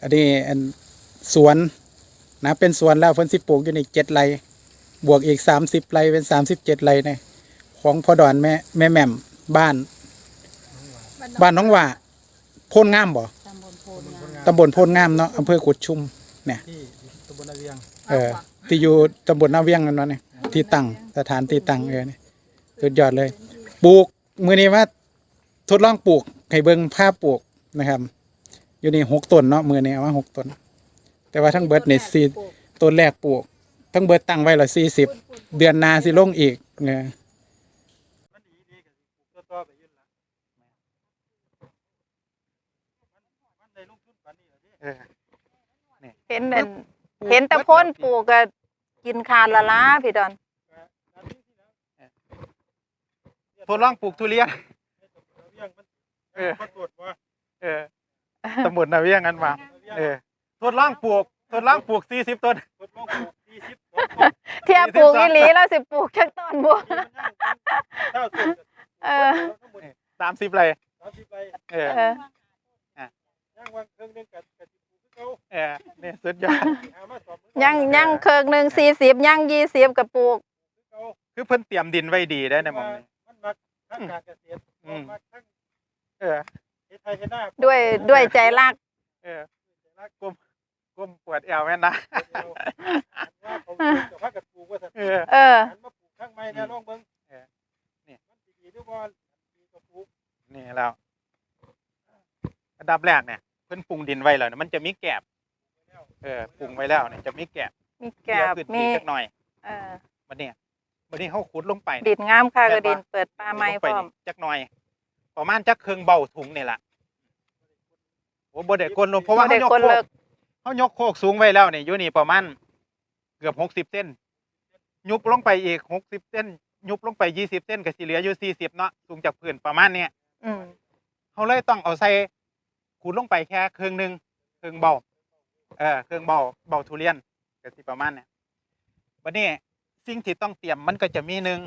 อันนี้อันสวนนะเป็นสวนแล้วเพิ่นสิปลูกอยู่ในเจ็ดไร่บวกอีกสามสิบไร่เป็นสามสิบเจ็ดไร่เนี่ยของพ่อดอนแม่แม่แหม่มบ้าน บ้านน้องหว่าโพนงามบ่ตำบลโพนงามตำบลโพนงามเนาะอำเภอกุดชุมเนี่ยที่ตำบลนาเวียงเออที่อยู่ตำบลนาเวียงนั่นเนาะเนี่ยที่ตั้งสถานที่ตั้งเออเนี่ยสุดยอดเลย ปลูกมือนี้ว่าทดลองปลูกให้เบิ่งภาพปลูกนะครับ อยู่นี่หกต้นเนาะมือนี้เอามาหกต้น แต่ว่าทั้งเบิดนี่สี่ต้นแรกปลูก ทั้งเบิดตั้งไว้ละสี่สิบเดือนหนาสิลงอีกเออมันดีดีกับตัวต่อไปยืนละมันมันได้ลงทุนปานนี้ล่ะเด้เออเห็นนั่นเห็นแต่พ้นปลูกก็กินคานละล้าพี่ดอนนาทีที่แล้วทดลองปลูกทุเรียนให้ตำบลนาเวียงมันเอ อมันตรวจว่าเออตำบลนาเวียงกันมานาเวียงเออทดลองปลูกทดลองปลูกสี่สิบต้นทดลองปลูก40ต้นเทียบปลูกอีหลีแล้วสิปลูกจักต้นบ่ที่มันยังเท่าต้นเออทั้งหมดสามสิบไร30ไปเออเออย่างวางเครื่องหนึงกับกับสิปลูกคือเก่าเออนี่สุดยอดหามาสอบมือยังยังเคิงหนึ่งสี่สิบยังยี่สิบกับปลูก คือเก่าคือเพิ่นเตรียมดินไว้ดีได้ในหมองนี้มันมักทั้งการเกษตรอืมมักทั้งเออเฮ็ด ไทยเฮ็ดนาด้วยด้วยใจรักเออก้มก้มปวดเอวแม่นนะว่าเขาปลูกกับพักกับปลูกว่าสัตว์เออเออหันมาปลูกข้างไม้เนี่ยลองเบิ่งเออนี่มันสิดีหรือบ่ดีก็ปลูกนี่แล้วอันดับแรกเนี่ยเพิ่นปรุงดินไว้แล้วเนี่ยมันจะมีแกบเออปรุงไว้แล้วเนี่ยจะมีแกบมีแกเกี่ยวบพื้นมีที่จักหน่อยเออบัดนี้บัดนี้เฮาขุดลงไปดินงามค่ะก็ดินเปิดปลาไม้ลงพไปร้อมนี่จักหน่อยประมาณจักเครื่องเบาถุงนี่ล่ะ โอ้บ่ได้กลนลงเพราะว่าบ่ได้เฮายกคนโคเลิก กเฮายกโคกสูงไว้แล้วนี่อยู่นี่ประมาณเกือบ60เซนยุบลงไปอีก60เซนยุบลงไป20เซนก็สิเหลืออยู่40เนาะสูงจากพื้นประมาณเนี้ยอืมเขาเลยต้องเอาใส่ขูดลงไปแค่เครื่องหนึ่งเครื่องเบาเออเครื่องเบาเบาทุเรียนก็สิประมาณเนี้ยวันนี้สิ่งที่ต้องเตรียมมันก็จะมีหนึ่ง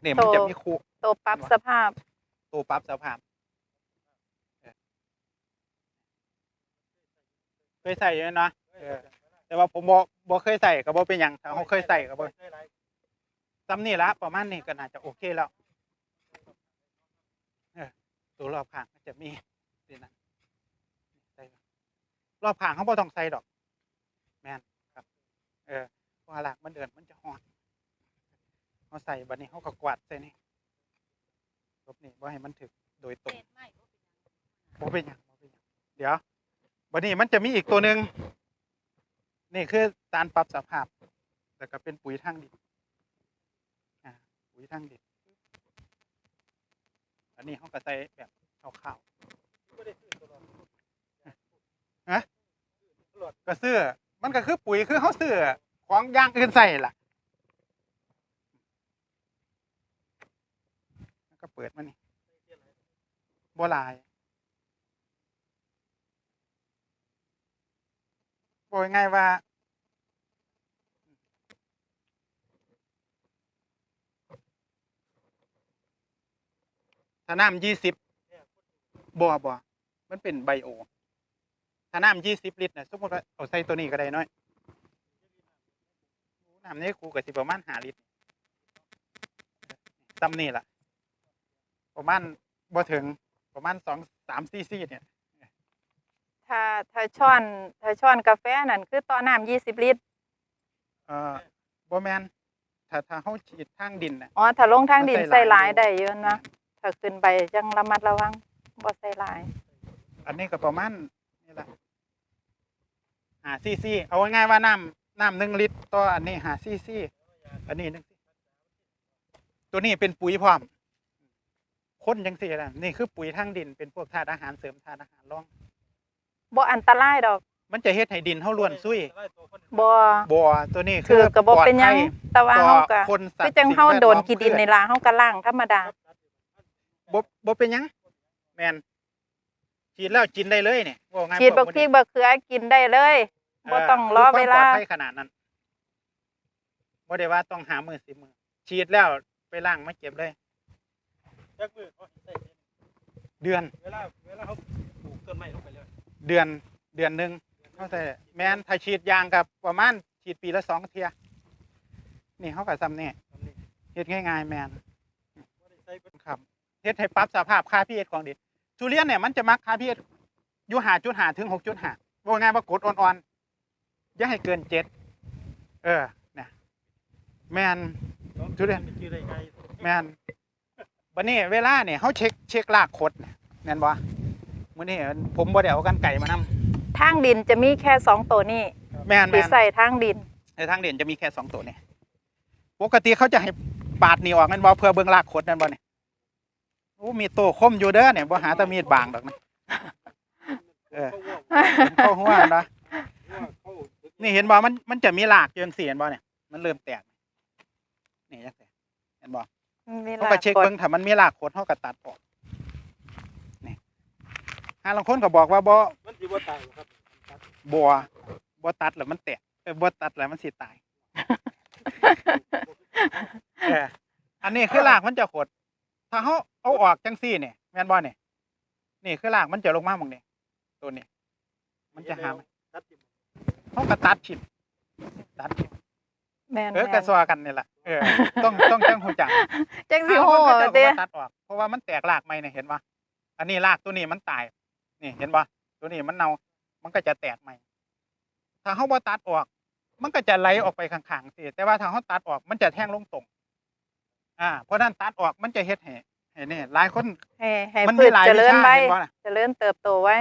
เนี่ยมันจะมีคู ตัวปรับสภาพตัวปรับสภาพเออเค ยใส่อยู่เนาะเออแต่ว่าผมบ่บ่เคยใส่ก็บ่เป็นหยังถ้าเขาเคยใส่ก็บ่ใส่หลายซ้ำนี่ละประมาณนี้ก็น่าจะโอเคแล้วเออตัวรอบข้างก็จะมีนี่นะใส่รอบข้างเขาบ่ต้องใส่ดอก แม่นครับ เออเพราะว่าหลากมันเดินมันจะหอนเขาใส่บัดนี้เขาก็กวาดใส่นี่ลบนี่บ่ให้มันถึกโดยตรงบ่เป็นหยังบ่เป็นหยังเดี๋ยว บัดนี้มันจะมีอีกตัวหนึ่งนี่คือสารปรับสภาพแล้วก็เป็นปุ๋ยทางดินปุ๋ยทางดินอันนี้เขาก็ใส่แบบขาวบ่ได้ซื้อตลอดๆฮะก็ซื้อ มันก็คือปุ๋ยคือเขาซื้อของยางอื่นใส่ล่ะแล้วก็เปิดมานี่บัวลาย บอกง่ายๆว่า ถ้าน้ำยี่สิบบ่บ่มันเป็นไบโอ ถ้าน้ำยี่สิบลิตรนะสมมติว่าเอาใส่ตัวนี้ก็ได้น้อยน้ำนี่กูก็สิประมาณหาลิตรตำนี่ล่ะ ประมาณบ่ถึงประมาณสองสามซีซีเนี่ย ถ้าถ้าช้อนถ้าช้อนกาแฟนั่นคือต่อน้ำยี่สิบลิตรเอ่อบ่แมนถ้าถ้าเขาฉีดทางดินน่ะ อ๋อถ้าลงทางดินมันใส่ใส่หหลาลายยได้เยอะนะถ้าขึ้นไปจังระมัดระวังบ่ใส่หลาย อันนี้ก็ประมาณนี่แหละหาซีซีเอาง่ายๆว่าน้ำน้ำหนึ่งลิตรต่ออันนี้หาซีซีอันนี้หนึ่งตัวนี้เป็นปุ๋ยพร้อม คนจังสี่ละนี่คือปุ๋ยทางดินเป็นพวกธาตุอาหารเสริมธาตุอาหารรอง บ่อันตรายดอกมันจะเฮ็ดให้ดินเฮาล้วนซุยบ่บ่ตัวนี้คือก็บ่เป็นหยังปลอดแต่ว่าภัยเฮาต่ก็อคนสัตคือว์จังเฮาสิ่แวโดนล้อมกี่ดินในลาเฮาก็ล้างธรรมดา บ่บ่เป็นหยังแม่นฉีดแล้วกินได้เลยเนี่ยว่าง่ายฉีดบักพริกบักเขือกินได้เลยบ่ต้องรอเวลาพื่อความปลอดภัยขนาดนั้นบ่ได้ว่าต้องหามือสิมือฉีดแล้วไปล้างมาเก็บเลย จักมือเขาสิใส่เดือนเดือน เวลาเวลาเขาปลูกต้นไม้ลงไปเลย เดือนเดือนหนึ่งเขาใส่แมนถ้าฉีดยางกับประมาณฉีดปีละสองเทียนี่เขากับซ้ำนี่เฮ็ดง่ายๆแมนเบิดครับเฮ็ดให้ปรับสภาพค่าพีเอของดินทุเรียนเนี่ยมันจะมักค่าพีเออยู่หาจุดหาถึงหกจุดหาว่าไงายว่ากดอ่อนๆอย่าให้เกินเจ็ดเออเนี่ยแมนทุเรียนแมนบันนี้เวลาเนี่ยเขาเช็คเช็คลากขดเนี่ยแมนบ่ มื้อนี้ผมบ่ได้เอากันไก่มานำทางดินจะมีแค่สองตัวนี้แมนแมที่นใส่ทางดิน ในทางเด่นจะมีแค่สองตัวเนี่ยปกติเขาจะให้ปาดนี่ออกแมันบ่เพื่อเบิ่งลากขดนั่นบ่เนี่ยโอ้มีโตคมอยู่เด้อเนี่ยบ่หาแตะมีดบางดอกนะเออเข้าว่าเข้าหัวนะว่าเข้าตึกนี่เห็นบ่มันมันจะมีหลากอยู่จังซี่เห็นบ่เนี่ยมันเริ่มแตกนี่จังซี่เห็นบ่มีเขาหลาก็ยเช็คคนเบิ่งถ้ามันมีหลากขดเขาก็ตัดออกนี่ หาลางคนก็บอกว่าบ่มันสิบ่ตายหรอกครับครับบ่บ่ตัดแล้วมันแตกเออบ่ตัดแล้วมันสิตายเอออันนี้คือรากมันจะขด ถ้าเขาเอาออกจังซี่เนี่ยแม่นบ่เนี่ยนี่คือรากมันจะลงมาหมองนี่ตัวนี้มันจะหามตัดทิ่มเขาก็ตัดชิมตัดทิ่มแม่นเออแม่นกระซวกันนี่แหละเออต้องต้องจังหูจักจังสิหาโหคนเขาเจ้าก็เด้บ่ตัดออกเพราะว่ามันแตกรากใหม่เนี่ยเห็นบ่อันนี้รากตัวนี้มันตาย นี่เห็นบ่ตัวนี้มันเน่ามันก็จะแตกใหม่ ถ้าเขาบ่ตัดออก มันก็จะไหลออกไปข้างๆสิแต่ว่าถ้าเขาตัดออกมันจะแท่งลงตรง อ่า เพราะฉะนั้นตัดออกมันจะเฮ็ดให้ให้นี่หลายคนให้ให้มันพืมีชหลายเจวิริญชาไว้เห็นบ่น่ะเจริญเติบโตไว้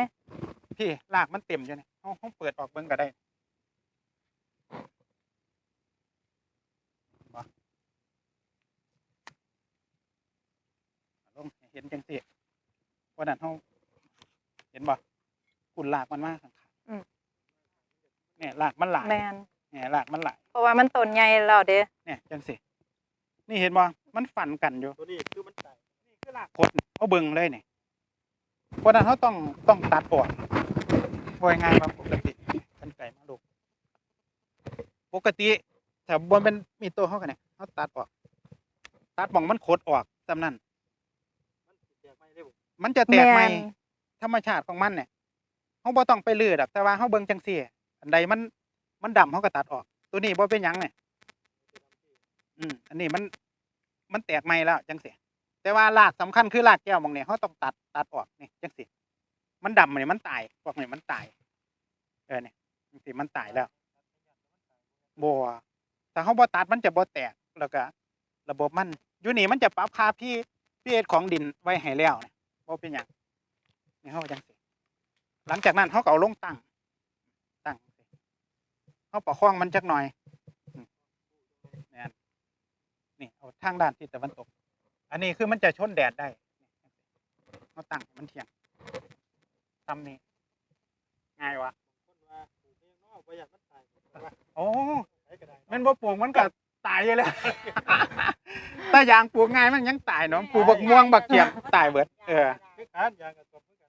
พี่รากมันเต็มอยู่นี่เขาเขาเปิดออกเบิ่งก็ได้บ่ลงให้เห็นจังซี่วันนั้นเขาเห็นบ่กุนรากมันมากข้างอืมๆเนี่ยรากมันหลายแม่นเนี่ยรากมันหลายเพราะว่ามันต้นใหญ่แล้วเด้เนี่ยจังซี่นี่เห็นบ่มันฝันกันอยู่ตัวนี้คือมันตายนี่คือรากกดเขาเบิ่งเลยเนี่ยเพราะฉะนั้นเขาต้องต้องตัดออกว่าง่ายๆมาปกติกันไก่มาลูกปกติถ้าบนเป็นมีตัวเขากันเนี่ยเขาตัดออก ตัดหมองมันขดออกจำนั้นมันสิแตกไม่ได้บ่มันจะแตกใหม่แม่น ธรรมชาติของมันเนี่ยเขาบ่ต้องไปเลือดแต่ว่าเขาเบิ่งจังซี่อันใดมันมันดำเขาก็ตัดออก ตัวนี้บ่เป็นหยังเนี่ยอืมอันนี้มันมันแตกใหม่แล้วจังซี่แต่ว่ารากสำคัญคือรากแก้วมองเนี่ยเขาต้องตัดตัดออกนี่จังซี่มันดำเนี่ยมันตายพวกนี้มันตาย เออเนี่ยจังซี่มันตายแล้วบัวถ้าเขาบ่ตัดมันจะบ่แตกแล้วก็ระบบมันอยู่นี่มันจะปรับค่าพี่พี่เอของดินไว้ให้แล้วเนี่ยบ่เป็นหยัง นี่เขาจังซี่หลังจากนั้นเขาก็เอาลงตั้งตั้งเขาประคองมันจักหน่อยนี่นนี่เอาทางด้านทิศตะวันตก อันนี้คือมันจะชนแดดได้เขาตั้งมันเที่ยงทำนี่ง่ายวะคนว่าปลูกเองเมันโอ้มันบ่ปลูกมันก็ตายอยู่แล้วแต่ยางปลูกง่ายมันยังตายเนาะปลูกบักม่วงบักเกียบตายเบิด เออ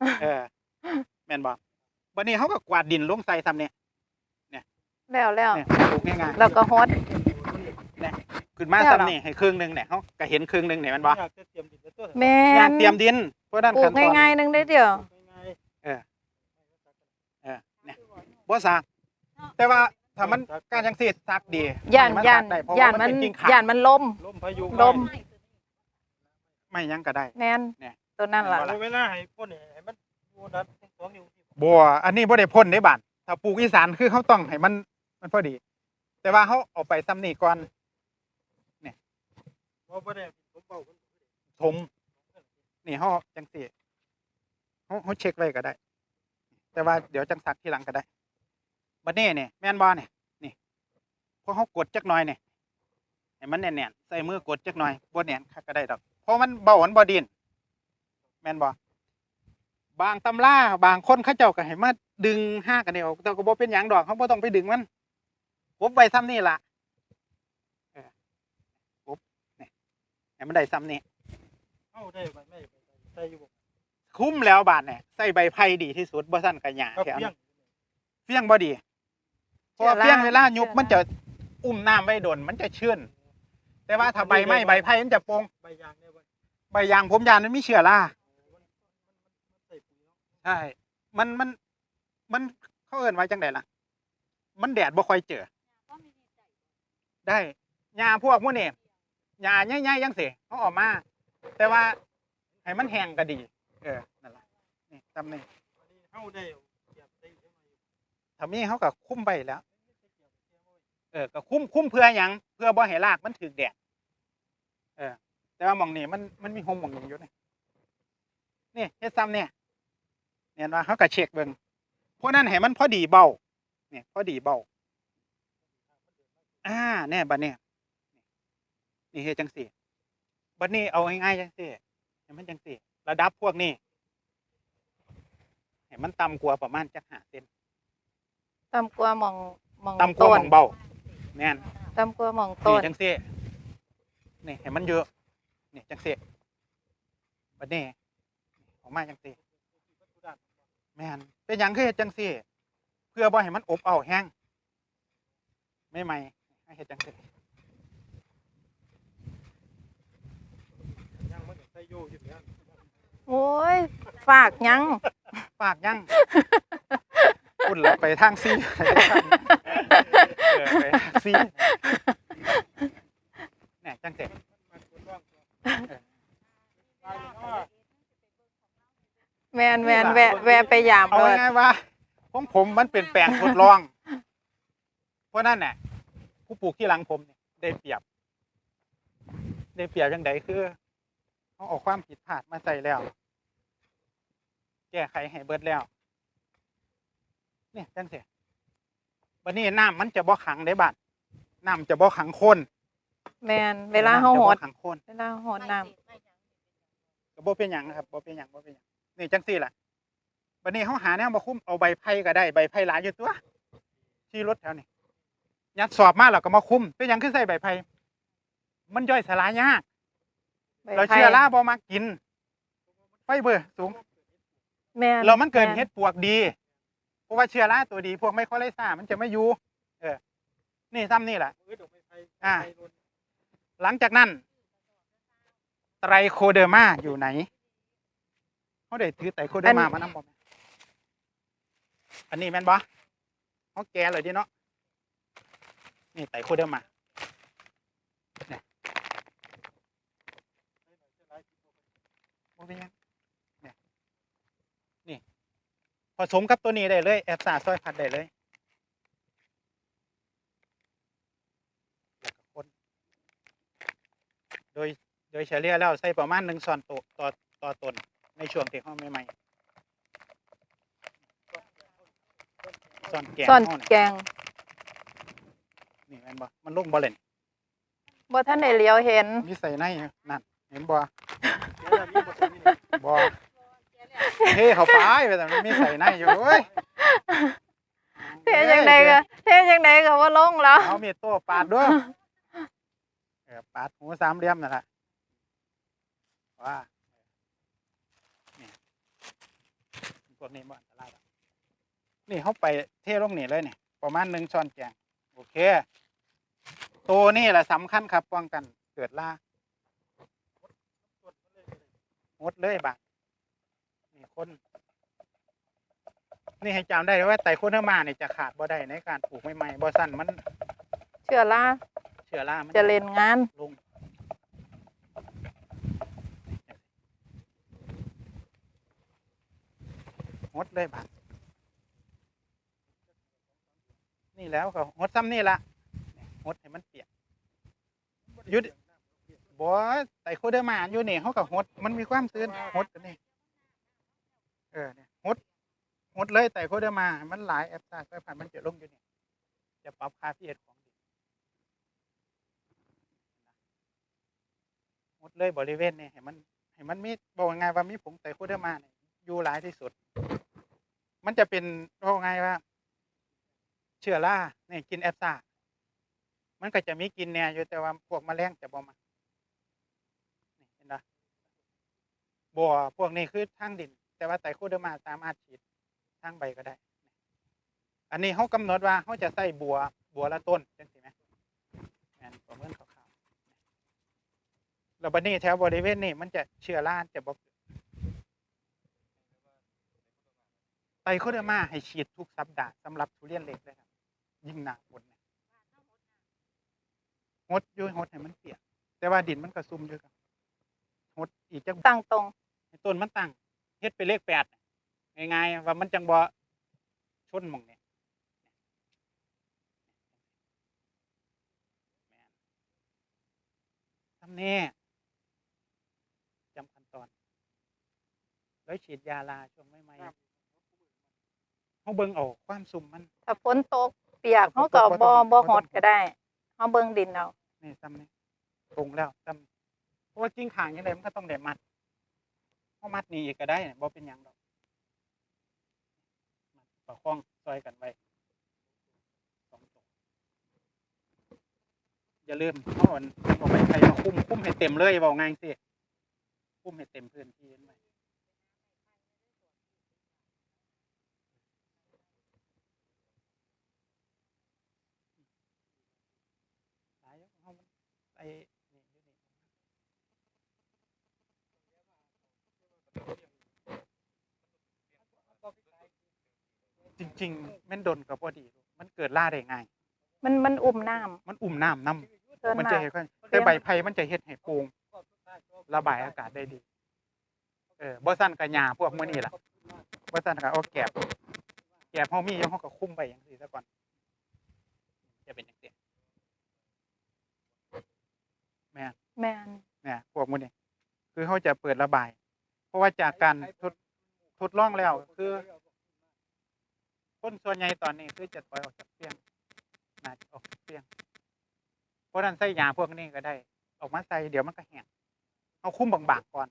คือการยางกับตบคือกันเออแม่นบ่บัดนี้เขาก็กวาดดินลงใส่ซ้ำเนี่ยแล้วแล้วเนี่ยปลูกง่ายแล้วก็ฮดๆขึ้นมาแล้วเหรอซ้ำนี่ให้ครึ่งหนึงเนี่ยเขาก็เห็นครึ่งหนึงเนี่ยแม่นบ่อยากจะเตรียมดินไว้ตัวแม่อยากนเตรียมดินเพราะด้านปลูขั้กนตอนง่ายๆนึงได้เดียว ง่ายเออเออเนี่ยบ่ซากแต่ว่าถ้ามันการจังซี่ซักดีย่านมัย่านซักได้เพราะย่าว่านมัมันนเป็นกิ่งขาย่านมันล้ม ๆลมพายุลม ไม่หยังก็ได้ แม่นเนี่ย ตัวนั้นล่ะ เอาเวลาให้พ่นนี่ให้ บัวอันนี้บ่ได้พ่นได้บาดถ้าปลูกอีสานคือเขาต้องให้มัน มันพอดี แต่ว่าเขาเอาไปซ้ำนี่ก่อนบ่บ่ได้ผมเบามันถมนี่เขาจังสี่เขาเขาเช็คไว้ก็ได้ แต่ว่าเดี๋ยวจังสักทีหลังก็ได้บัดนี้เนี่ยแม่นบอเนี่ยนี่พอเขากดจักหน่อยเนี่ยให้มันแน่นๆใส่มือกดจักหน่อยบ่แน่นคักก็ได้ดอกเพราะมันเบามันบ่ดินแม่นบ่ บางตำราบางคนเขาเจ้าก็ให้มาดึงห้ากันเดียวแต่ก็บ่เป็นหยังดอกเขาบ่ต้องไปดึงมันปุ๊บไปซ้ำนี่ล่ะเออปุ๊บนี่ให้มันได้ซ้ำนี่เอาได้ไว้ไม่ไปใส่อยู่บ่คุ้มแล้วบาทเนี่ยใส่ใบไผ่ดีที่สุดบ่สั้นกระหยาครับแถมเพียงเฟี้ยงบ่ดีเพราะว่าเชื้อราเฟี้ยงเวลายุบเชื้อรามัมันจะอุ้มน้ำไว้โดนมันจะเชื่อนแต่ว่าถ้าใบไม้ใบไผ่มันจะโปงใบยางได้บ่ใบยางผมยางมันมีเชื้อรามันมันมัน ใส่ปุ๋ยเนาะใช่ มันมันมันเขาเอิ้นไว้จังไดล่ะ มันแดดบ่ค่อยเจอ ได้หญ้าพวกมื้อนี่หญ้าใหญ่ๆจังซี่เขาเออกมา แต่ว่าให้มันแห้งก็ดี เออนั่นล่ะนี่ตำนี่อันนี้เฮาได้เกียบได้จังได๋ถ้ามีเขาก็คุ้มไปแล้ว เออก็คุ้มคุ้มเพื่อหยังเพื่อบ่ให้รากมันถึกแดดเออ แต่ว่าหมองนี่มันมันมีโฮมหมองนี้อยู่นี่นี่เฮ็ดซ้ำเนี่ย เนี่ยว่าเขาก็เช็คเบิ่งเพราะนั้นให้มันพอดีเบาเนี่ยพอดีเบาอ่าแน่บัดเนี่ยนี่เฮ็ดจังซี่บัดนี้เอาง่ายๆจังซี่ให้มันจังซี่ระดับพวกนี้ให้มันต่ำกว่าประมาณจัก5เซนต่ำกว่าหมองหมองต่ำกว่าต้หนมองเบาแม่นต่ำกว่าหมองนี่ต้นจังซี่นี่เห็นมันเยอะนี่จังซี่บัดนี้ออกมาจังซี่ แม่นเป็นหยังคือเฮ็ดจังซี่ เพื่อบ่ให้มันอบเอาวแห้งไม่ไหมให้เฮ็ดจังซี่ยังมันใส่โยอยู่เนี่ยโอ้ย ฝากหยังฝากยังอุ่นละไปทางซี่เออไปทางซี่เนี่ยจังซี่ มันคนว่างตายเนาะ แมน แมนแวะแวะไปยามเอาเลยง่ายๆว่าของผมมันเป็นแปลงทดลอง เพราะนั่นน่ะผู้ปลูกที่หลังผมเนี่ยได้เปรียบ ได้เปรียบยังไงคือเขาเอาความผิดพลาดมาใส่แล้ว แก้ไขให้เบิดแล้ว เนี่ยจังเสียวันนี้น้ำมันจะบ่ขังได้บัดน้ำจะบ่ขังโคนแมนเวลาเฮาหดน้ำจะบ่ขังโคนเวลาหดน้ก็บ่เป็นหยังนะครับบ่เป็นหยังบ่เป็นหยังนี่จังซี่ล่ะ วันนี้เขาหาแนวมาคุ้มเอาใบไผ่ก็ได้ใบไผ่หลายอยู่ตัวที่รถแถวนี้ยัดสอบมาแล้วก็มาคุ้มเป็นหยังคือใส่ใบไผ่มันย่อยสลายยากำใบเราไผ่เชื้อราบ่มากินไฟเบอร์สูงแมนเรามันเกินแเฮ็ดปวกดีเพราะว่าเชื้อราตัวดี พวกไมโครไลซ่ามันจะไม่อยู่เออ นี่ซ้ำนี่แหละมือดอกไม้ไผ่อ่าไผ่โดนหลังจากนั้น ไตรโคเดอร์มาอยู่ไหนเขาได้ถือไตรโคเดอร์มามานำบ่แม่ อันนี้แม่นบ่เขาแกเลยดิเนาะนี่ไตรโคเดอร์มาบ่เนี่ยนี่ผสมกับตัวนี้ได้เลย แอบซาซอยผัดได้เลยคนโดยโดยเฉลี่ยแล้วใส่ประมาณหนึ่งช้อนต๊ะต่อต่อต้นในช่วงที่เขาใหม่ๆ ช้อนแกงซ่อนเฮาเนี่ยแกงนี่แม่นบ่มันลงบ่เล่นบ่ท่านได้เลี้ยวเห็น มีใส่ในนั่นเห็นบ่เดี๋ยวเรามีบ่ต้องมีนี่บ่เฮ้เขาไปไปแต่มันมีใส่ในอยู่เว้ยเทจังไดก็เทจังไดก็ว่าลงแล้วเอามีดโต้ปาดด้วยเออปาดหูสามเหลี่ยมนั่นแหละว่าเนี่ยพวกนี้บ่อันตรายหรอก นี่เขาไปเทลงนี่เลยนี่ประมาณหนึ่งช้อนแกงโอเค ตัวนี่แหละสำคัญครับป้องกันเกิดล่าหมดเลยบาดนี่คน นี่ให้จำได้เลยว่าไตรโคเนอร์มาเนี่ยจะขาดบ่ได้ในการปลูกใหม่ๆบ่สั้นมันเชื่อล่าเชื้อรามันจะเล่นงานลงหดเลยบาด นี่แล้วก็หดซ้ำนี่ละหดให้มันเปียกยุดบ่ไตรโคเดอร์มาอยู่นี่เขากับหดมันมีความตื้นหดกันนี่เออเนี่ยหดหดเลยไตรโคเดอร์มามันหลายแอปซ่าไฟผ่านมันจะลงอยู่นี่จะปรับค่าพีเอของดินหดเลยบริเวณนี่ให้มันให้มันมีบอกง่ายว่ามีผงไตรโคเดอร์มาเนี่ยอยู่หลายที่สุด มันจะเป็นบอกง่ายว่า เชื้อราเนี่ยกินแอปซ่ามันก็จะมีกินแน่อยู่แต่ว่าพวกแมลงจะบ่มานี่เห็นปะบัวพวกนี้คือทางดิน แต่ว่าไตโคเดอร์มาสามารถฉีดทางใบก็ได้ อันนี้เขากำหนดว่าเขาจะใส่บัวบัวละต้นจังสิไหมแมนประเมินคร่าวๆแล้วบัดนี้แถวบริเวณนี้มันจะเชื้อราจะบอกไตตโคเดอร์มาให้ฉีดทุกสัปดาห์สำหรับทุเรียนเล็กเลยครับ ยิ่งหนาฝนเนี่ยงดอยุ่งดให้มันเปียก แต่ว่าดินมันก็ซุ่มอยู่ครับงดอีกจังตั้งตรงให้ต้นมันตั้งเฮ็ดเป็นเลขแปดน่ะง่ายๆว่ามันจังบ่ชนหมองเนี่ยแม่นทำแน่จำขั้นตอน แล้วฉีดยาลาช่วงไม่ไม่เขาเบิ่งเอาความซุ่มมัน ถ้าฝนตกเปียกถ้าเขาฝนตก็กบ่บ่ต้องบ่บ่หต้องดก็ได้เฮาเบิ่งดินเอานี่ซ้ำนี่ตรงแล้วซ้ำเพราะว่ากิ้งขางยังไงมันก็ต้องได้มัดเขามัดนี่อีกก็ได้บ่เป็นหยังดอกมัดประคองซอยกันไว้สองตัวอย่าลืมเขาอ่อนบอกไปใครมาคุ้มคุ้มให้เต็มเลยบอกง่ายสิคุ้มให้เต็มพื้นที่ไว้หลายอย่างเขามัน ไอ้นี่อยู่นี่จริง ๆ แม่นดนกับพอดีลูกมันเกิดล่าได้ง่าย มันมันอุ้มน้ำมันอุ่มน้ำน้เกินำมันมาจะกเห็นค่อยแต่ใบไผ่มันจะเฮ็ดให้โปร่งระบายอากาศได้ดี เออบ่สั้นกับหญ้าพวกมื้อนี้ล่ะบ่สั้นก็เอาแกบแกบเฮามีอยู่เฮาก็คุมไปจังซี่ซะก่อน จะเป็นจังซี่แม่นแม่นเนี่ยพวกมื้อนี้คือเฮาจะเปิดระบาย เพราะว่าจากการทดทดลองแล้วคือคนส่วนใหญ่ตอนนี้คือจะปล่อยออกจากเฟียงน่าจะออกจากเฟียงเพราะฉะนั้นใส่ยาพวกนี้ก็ได้ ออกมาใส่เดี๋ยวมันก็แห้งเอาคุ้มบางๆก่อน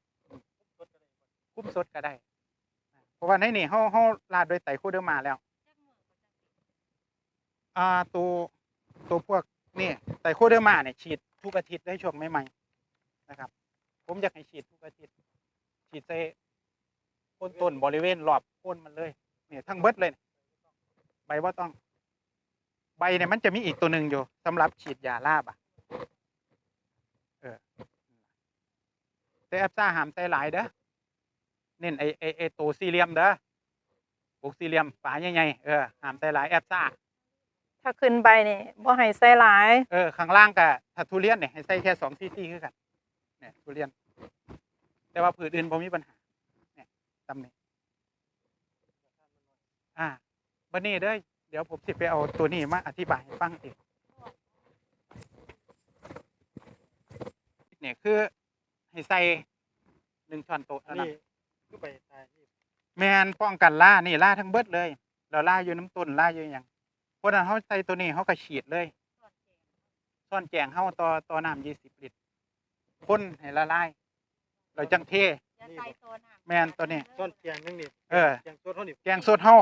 คุ้มสดก็ได้ เพราะว่าในนี่เฮาเฮาลาดด้วยไตรโคเดอร์มาแล้วอ่าตัวตัวพวกนี่ไตรโคเดอร์มาเนี่ยฉีด ทุกอาทิตย์ได้ช่วงใหม่ๆนะครับ ผมอยากให้ฉีดทุกอาทิตย์ ฉีดใส่คนต้นบริเวณรอบโคนมันเลยเนี่ยทั้งเบิดเลยเนี่ยใบว่าต้อง ใบเนี่ยมันจะมีอีกตัวหนึ่งอยู่สำหรับฉีดยาลาบอะเออแต่แอปซ่าหามใส่หลายเด้อเน้นไอไอไอตัวสี่เหลี่ยมเด้อปลูกสี่เหลี่ยมฝาใหญ่ๆเออหามใส่หลายแอปซ่า ถ้าขึ้นไปนี่บ่ให้ใส่หลาย เออข้างล่างกับถ้าทุเรียนเนี่ยให้ใส่แค่สองซีซีคือกันเนี่ยทุเรียน แต่ว่าผืนอื่นผมมีปัญหาเนี่ยตำหนิอ่าบันนี้เด้อเดี๋ยวผมสิไปเอาตัวนี้มาอธิบายให้ฟังเองเนี่ยคือให้ใส่หนึ่งช้อนโต๊ะอัเท่านนั้นนี้คือไปตายนี่แมนป้องกันล่านี่ล่าทั้งเบิดเลย เราล่าอยู่น้ำต้นล่าอยู่หยังเพราะ ฉะนั้นเขาใส่ตัวนี้เขาก็ฉีดเลยซ่อนแจงเขาต่อต่อน้ำยี่สิบลิตรพ่นให้ละลายเราจังเทแม่นตัวนี้ ต้นเกียงนึงนี่เออเกียงต้นเท่านี้แกงสดเฮา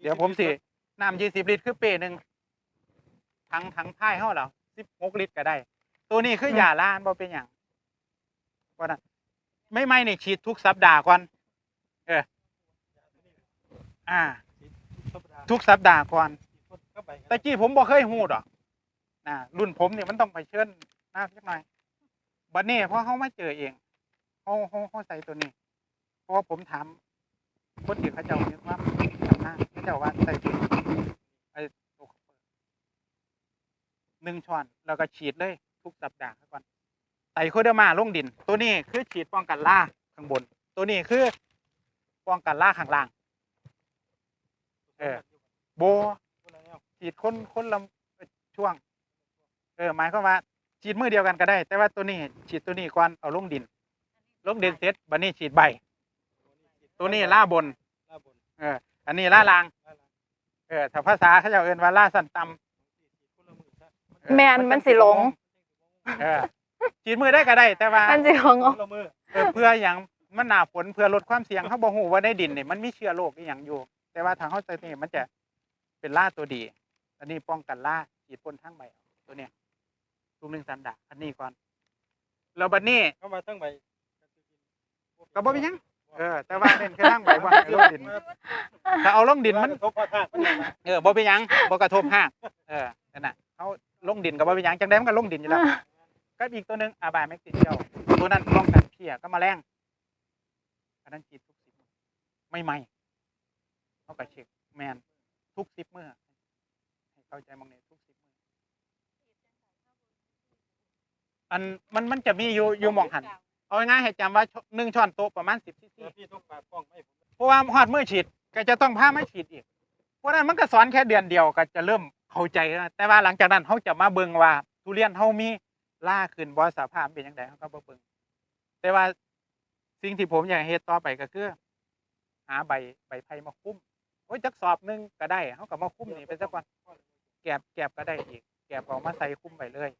เดี๋ยวผมสิน้ำยี่สิบลิตรคือเปหนึ่งทั้งทั้งท้ายเฮาแล้วสิบหกลิตรก็ได้ ตัวนี้คืออืมยาล้านบ่เป็นหยังเพราะนั้นไม่ไม่นี่ฉีดทุกสัปดาห์ก่อน เออ อ่าธรรมดา ทุกสัปดาห์ก่อนต้นเข้าไปตะกี้ผมบ่เคยฮู้ดอกนะรุ่นผมเนี่ยมันต้องไปเชิญหน้าสักหน่อยบัดนี้เพราะเขามาเจอเองเขาเขาเขาใส่ตัวนี้ เพราะว่าผมถามคนที่เขาเจ้าเนี่ยว่าทำหน้าเขาเจ้าว่าใส่ตัวนี้ไอ้ตัวเขาเปิดหนึ่งช้อนแล้วก็ฉีดเลย ทุกสัปดาห์ก่อนไตโคเดอร์มาลงดิน ตัวนี้คือฉีดป้องกันล่าข้างบน ตัวนี้คือป้องกันล่าข้างล่าง เออ โบฉีดคนคนละช่วง เออหมายความว่าฉีดมือเดียวกันก็ได้ แต่ว่าตัวนี้ฉีดตัวนี้ก่อนเอาลงดิน ลงดินเสร็จบัดนี้ฉีดใบ ตัวนี้ล่าบนลาบนเออ อันนี้ล่าลางลาลาเออถ้าภาษาเขาจะเอิ้นว่าล่าสันตำคนละมือซะเออแม่นมันสิหลง เออฉีดมือได้ก็ได้ แต่ว่ามันสิของคนละมือเออเพื่ออย่างมันหนาฝนเพื่อลดความเสี่ยงเขาบอกหูว่าในดินเนี่ยมันมีเชื้อโรคอีหยังอยู่ แต่ว่าทางเขาใส่นี่มันจะ เป็นล่าตัวดี อันนี้ป้องกันล่าฉีดพ่นทั้งใบเอาตัวเนี้ยทุกหนึ่งสันดาอันนี้ก่อนแล้วบัดนี้เข้ามาทั้งใบก็บ่เป็นหยังเออแต่ว่าเน้นแค่ทั้งใบว่าให้ลงดิน ถ้าเอาลงดินมันทบพอทางมันเนี่ยนะเออบ่เป็นหยังบ่กระทบห้างเออนั่นน่ะเขาลงดินกับบ่เป็นหยังจังได๋มันก็ลงดินอยู่แล้วก็อีกตัวหนึงอาบายแม็กซิเชียลตัวนั้นป้องกันเพี้ยก็แมาแรงอันนั้นฉีดทุกสิบไม่ไหมเขาก็เช็คแมน ทุกสิบมื้อให้เข้าใจหมองนี้ทุกสิบมื้ออันมันมันจะมีอยู่อยู่หมองหัน เอาง่ายๆให้จำว่าหนึ่งช้อนโต๊ะประมาณสิบซีซีแล้วพี่ต้องปากกล้องไม่ผมเพราะว่าฮอดมือฉีดก็จะต้องพามาฉีดอีก เพราะฉะนั้นมันก็สอนแค่เดือนเดียวก็จะเริ่มเข้าใจแล้วแต่ว่าหลังจากนั้นเขาจะมาเบิ่งว่า ทุเรียนเฮามีล่าขึ้นบ่สภาพเป็นจังไดเขาก็บ่เบิ่งแต่ว่าสิ่งที่ผมอยากให้เฮ็ดต่อไปก็คือ หาใบใบไผ่มาคุ้ม โอ้ยจักสอบหนึงก็ได้เขาก็มาคุ้มนี่ไปสักวันแกบแกบก็ได้อีก แกบเอามาใส่คุ้มไปเลย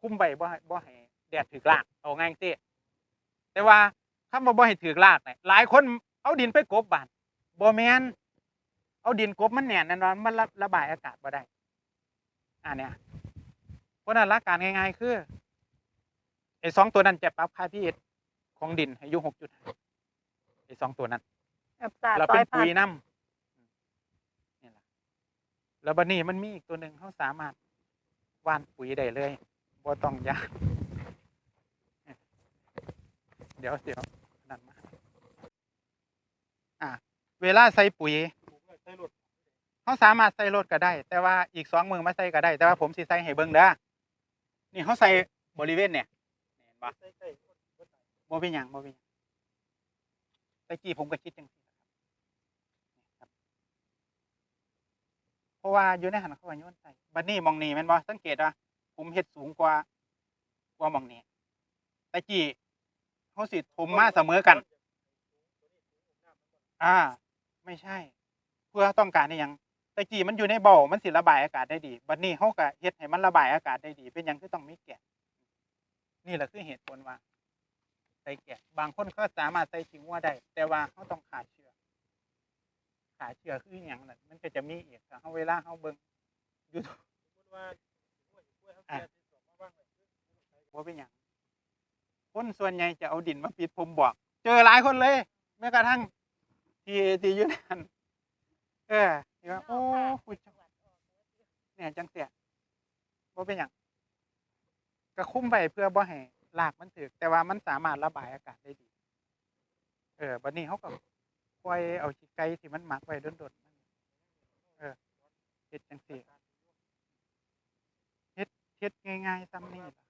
คุ้มใบบ่ให้บ่ให้แดดถึกลากเอาง่ายๆซิแต่ว่าคำว่าบ่ให้ถึกลากเนี่ยหลายคนเอาดินไปกบบานบ่แม่นเอาดินกบมันแน่นแน่นอนมันระระบายอากาศบ่ได้อ่าเนี่ยเพราะฉะนั้นหลักการง่ายๆคือไอ้สองตัวนั้นจะปรับค่า pH ของดินให้อยู่6.5ไอ้สองตัวนั้นกับสาเราซอเป็ยนพัปุ๋นยน้ำนี่แหละ แล้วบัดนี้มันมีอีกตัวหนึ่งเขาสามารถว่านปุ๋ยได้เลยบ่ต้องยากเดี๋ยวเดี๋ยวนั่นมาอะเวลาใส่ปุ๋ยเขาสามารถใส่รถก็ได้ แต่ว่าอีกสองมือมาใส่ก็ได้ แต่ว่าผมสิใส่ให้เบิ่งเด้อนี่เขาใส่บริเวณเนี่ยเห็นปะใส่ใส่คนคนไหนบ่เป็นหยังบ่เป็นหยังแต่กี้ผมก็คิดจังซี่ครับ เพราะว่าอยู่ในหันเขาว่าโยนใส่บัดนี้มองนี้แม่นบ่สังเกตว่าผมเฮ็ดสูงกว่ากว่ามองนี้แต่กี้เขาสิถมมาเสมอกัน อ่า ไม่ใช่ เพื่อต้องการในยังแต่กี้มันอยู่ในบ่อมันสิระบายอากาศได้ดีบัดนี้เขาก็เฮ็ดให้มันระบายอากาศได้ดี เป็นยังคือต้องมีแกะนี่แหละคือเหตุผลว่าใส่แกะบางคนก็สามารถใส่ทิ้งว่าได้ แต่ว่าเขาต้องขาดเช ขาดเชื้อคืออย่างนั้นมันก็จะมีอีกถ้าเขาเวลาเขาเบิ่งอยู่สมมติว่าสมมติว่าเขาแก่ที่สองมาบ้างเลยว่าเป็นอย่างคนส่วนใหญ่จะเอาดินมาปิดผมบอก เจอหลายคนเลยแม้กระทั่งที่ที่อยู่นั่นเออที่ว่าโอ้คุยจังเนี่ยจังเสียว่าเป็นอย่างก็คุ้มไปเพื่อบ่ให้ลากมันถึกแต่ว่ามันสามารถระบายอากาศได้ดี เออบัดนี้เขาก็ ปล่อยเอาขี้ไก่ที่มันหมักไว้โดนๆเออเฮ็ดจังซี่เฮ็ดเฮ็ดง่ายๆซ้ำนี่ล่ะ